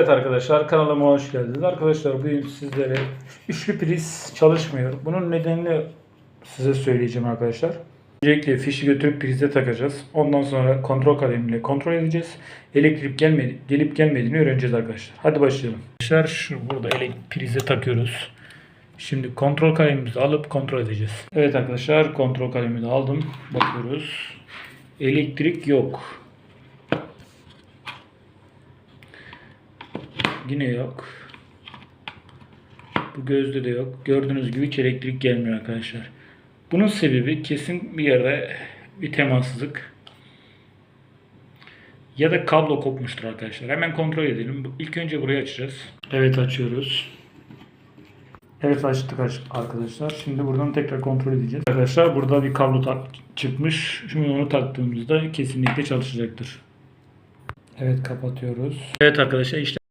Evet arkadaşlar kanalıma hoş geldiniz. Arkadaşlar bugün sizlere üçlü priz çalışmıyor. Bunun nedenini size söyleyeceğim arkadaşlar. Öncelikle fişi götürüp prize takacağız. Ondan sonra kontrol kalemiyle kontrol edeceğiz. Elektrik gelmedi, gelip gelmediğini öğreneceğiz arkadaşlar. Hadi başlayalım. Arkadaşlar şu burada elektrik prize takıyoruz. Şimdi kontrol kalemimizi alıp kontrol edeceğiz. Evet arkadaşlar kontrol kalemini aldım. Bakıyoruz. Elektrik yok. Yine yok. Bu gözde de yok. Gördüğünüz gibi hiç elektrik gelmiyor arkadaşlar. Bunun sebebi kesin bir yerde bir temassızlık ya da kablo kopmuştur arkadaşlar. Hemen kontrol edelim. İlk önce burayı açacağız. Evet açıyoruz. Evet açtık aç- arkadaşlar. Şimdi buradan tekrar kontrol edeceğiz. Arkadaşlar burada bir kablo tak çıkmış. Şimdi onu taktığımızda kesinlikle çalışacaktır. Evet kapatıyoruz. Evet arkadaşlar işte